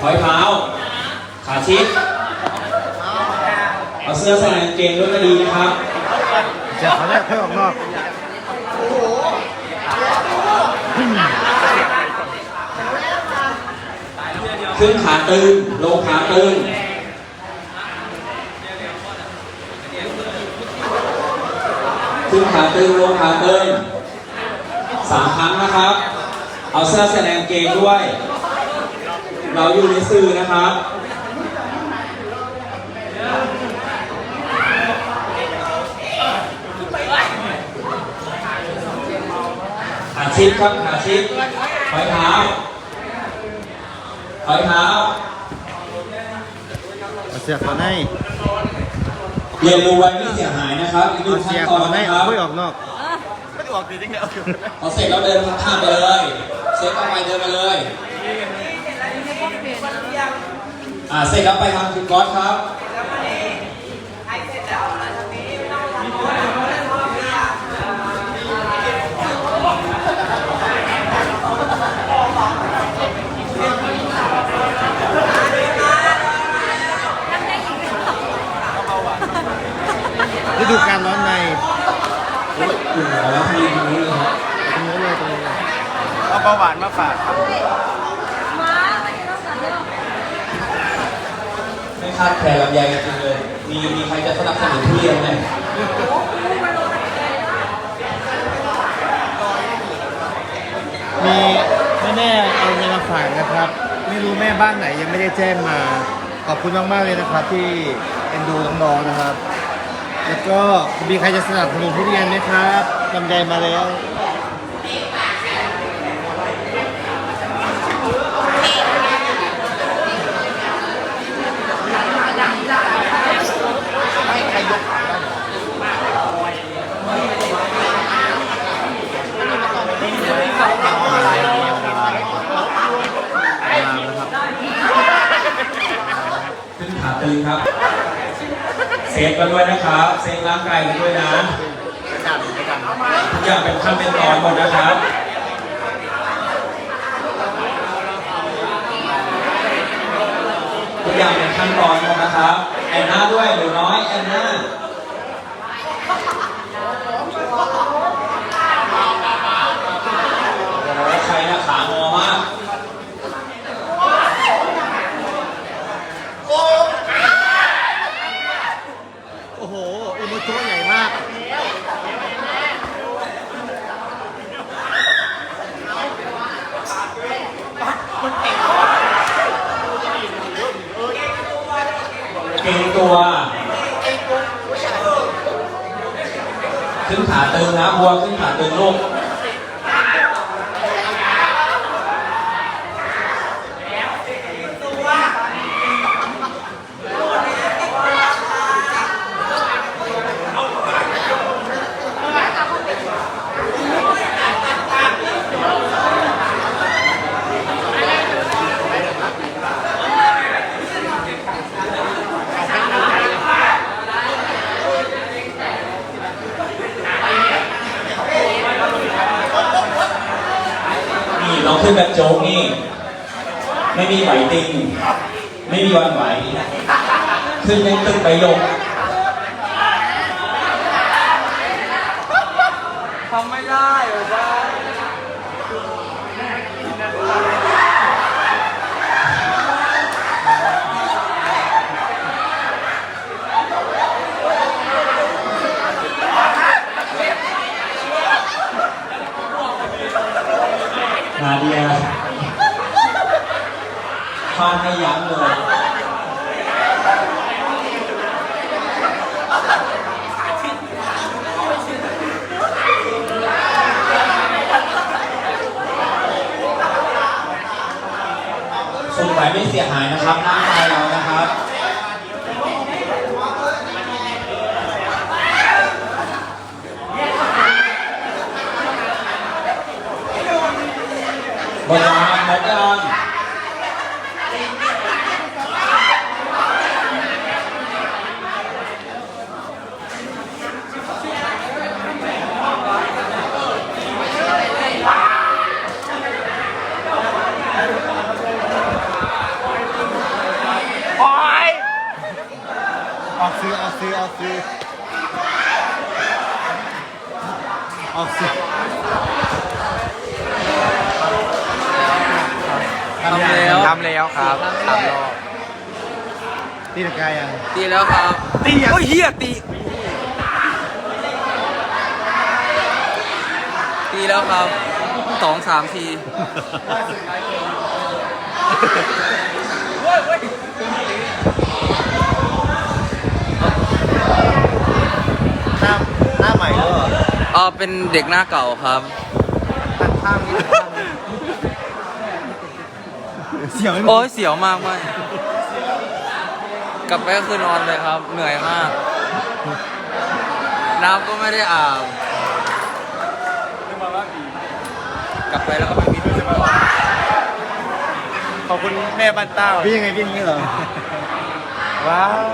ถอยเท้า ขาชิด เอาเสื้อใส่กางเกงด้วยก็ดีนะครับเสียบเขาเนี่ยค่อยออกนอกขึ้นขาตึง ลงขาตึงขึ้นขาตึงลงขาตึงสามครั้งนะครับ เอาเสื้อใส่กางเกงด้วย เราอยู่ในสื่อนะครับขาชิดครับขาชิดถอยเท้าถอยเท้าเอาเสียบเขาในเรียนรู้ไว้ไม่เสียหายนะครับอีกหนึ่เอางขั้เสีนยบตอนเขาในนะคเอารับค่อยออกนอกพอเสร็จแล้วเดินข้ามไปเลยเสร็จก็ไปเดินมาเลย อ่าเสร็จแล้วไปทำคุณก๊อตครับฤดูกาลร้อนในกลุ่มของวัฒนธรรมนี้เลยครับตรงนู้นเลยตรงนู้เอาเบาหวานมาฝากครับ ไม่ คาดแคลนลำไยจริงเลย มีมีใครจะสนับสนุนทุเรียนไหมมีแม่แม่ๆเอาเงินมาฝากนะครับ ไม่รู้แม่บ้านไหนยังไม่ได้แจ้งมา ขอบคุณมากๆเลยนะครับ ที่เอ็นดูน้องๆนะครับ แล้วก็มีใครจะสนับสนุนทุเรียนไหมครับลำไยมาแล้ว ขาตึงครับ เซฟกันด้วยนะครับ เซฟร่างกายกันด้วยนะทุกอย่างเป็นขั้นเป็นตอนหมดนะครับทุกอย่างเป็นขั้นตอนหมดนะครับ แอนนาด้วยหนูน้อยแอนนาโอ้โหใครนะขางอมาก โอ้โหอิโมจิใหญ่มาก เก่ง ตัว ขึ้นขาตึงนะบัวขึ้นขาตึงลูก นี่ลองขึ้นแบบโจ๊กนี่ไม่มีไหวติง ไม่มีวันไหว ขึ้นยังตึงไปลงทำไม่ได้เหรอจ๊ะ นาเดียฟาดไม่ยั้งเลยส่งไปไม่เสียหายนะครับร่างกายเรานะครับ หมดยังหมดยัง ซื้อเอาซื้อเอาซื้อ ทำแล้วทำแล้วครับสามรอบตีตะกายยังตีแล้วครับตีโอ้ยเฮียตี ตีแล้วครับสองสามทีหน้าหน้าใหม่แล้วเหรอเออเป็นเด็กหน้าเก่าครับตัดข้างนี้ เสียวไม่หมโอ้ดยเสียวมากไม่กลับไปก็คือนอนเลยครับ เหนื่อยมาก น้ำก็ไม่ได้อาบกลับไปแล้วก็ไปมิดขอบคุณแม่บ้านเต้าพี่ยังไงพี่อย่างนี้เหรอ ว้าว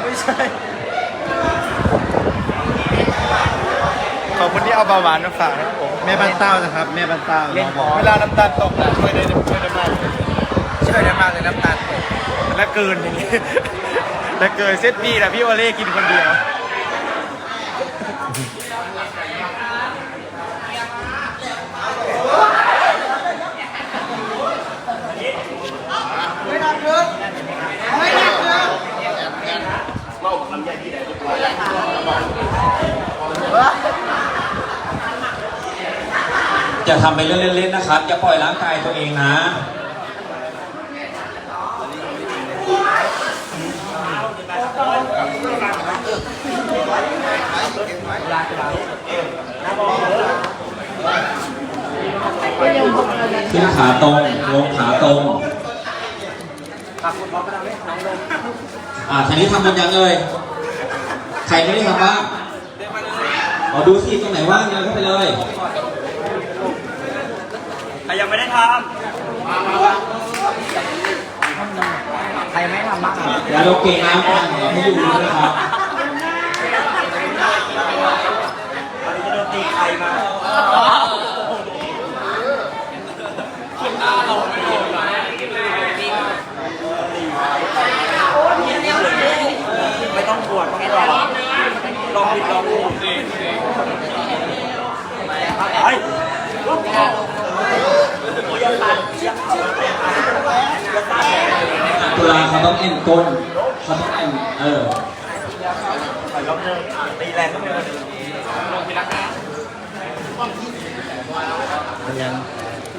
ไม่ใช่ ขอบคุณที่เอาเบาหวานมาฝากนะครับผม แม่บ้านเต้านะครับ แม่บ้านเต้าเราบอกเวลาน้ำตาลตกนะช่วยได้ช่วยได้มากช่วยได้มากเลยน้ำตาลตกและเกินอย่างนี้และเกินเซตพี่นะพี่โอเล่กินคนเดียว อย่าทำไปเล่นๆนะครับ อย่าปล่อยร่างกายตัวเองนะ ขึ้นขาตรง ลงขาตรง อ่าทีนี้ทำกันยังเลย ใครไม่ได้ทำบ้างขอดูสิตรงไหนว่างเดินเข้าไปเลย ยังไม่ได้ทำใครไม่ทำบ้างเดี๋ยวเราเกณฑ์น้ำกันให้ดูนะครับตอนนี้จะโดนตีใครมาต้องปวดต้องรอลองผิดลองถูกไปลุกออกโอ้ยตันเชียง ตุลาเขาต้องเอ็นก้นเขาต้องเอ็นเออ ตีแรงก็ไม่ได้ยัง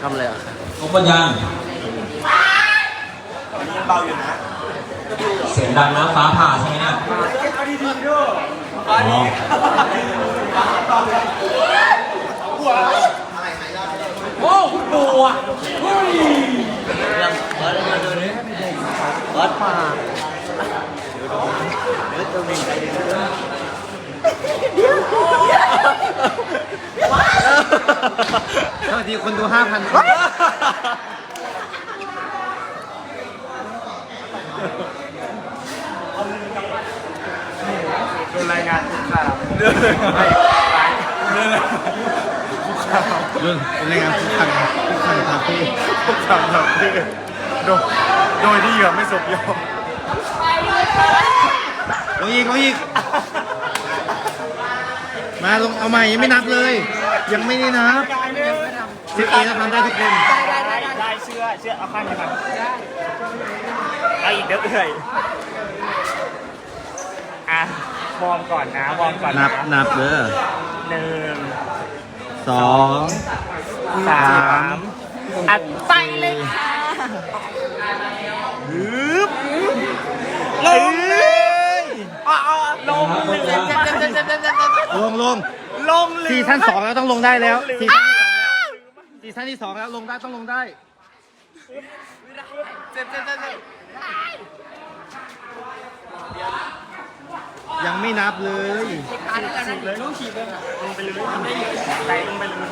ทำอะไรอะครบยังยังเบาอยู่นะ เสียงดังนะฟ้าผ่าใช่ไหมเนี่ยอ๋อโอ้ดูอะยังเบิร์ดมาดูนี่เบิร์ดมา สวัสดีคนดูห้าพันโดนรายงานทุกข่าวเรื่องเป็นรายงานทุกครั้งทุกครั้งครับพี่ทุกข่าวครับโดยโดยที่เหยื่อไม่สมยอม ลงอีกลงอีก มาลงเอาใหม่ยังไม่นับเลย ยังไม่ได้นับสิบเอแล้วทำได้ทุกคนได้เชื่อเชื่อเอาข้างกันเอาอีกเด้อเอ่ยอะวอร์มก่อนนะวอร์มก่อนนันะบนับเด้อหนึ่งสองสามอัดไปเลยค่ะฮึบลงเลยเอาเอา ลงเลยลงลงลงเลยซีซั่นสองแล้วต้องลงได้แล้วซีซั่นที่สองแล้วซีซั่นที่สองแล้วลงได้ต้องลงได้เจ็บเจ็บเจ็บเจ็บยังไม่นับเลยเลยต้องฉีดเลยลงไปเลยทำได้อยู่ไหลลงไปเลย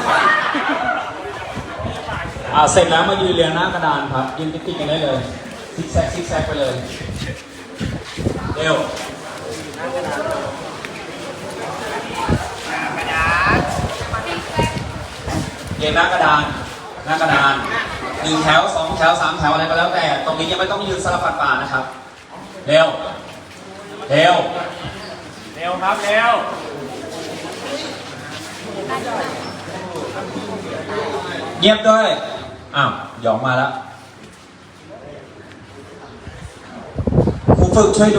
อ่าเสร็จแล้วมายืนเรียงหน้ากระดานครับ ยืนติดๆกันได้เลย ซิกแซกซิกแซกไปเลย เร็วเรียงหน้ากระดาน หน้ากระดานหนึ่งแถวสองแถวสามแถวอะไรก็แล้วแต่ ตรงนี้ยังไม่ต้องยืนสลับฟัดป่านะครับ เร็ว เร็ว เร็วครับ เร็วเงียบด้วย อ้าวหยองมาแล้วครูฝึกช่วยดู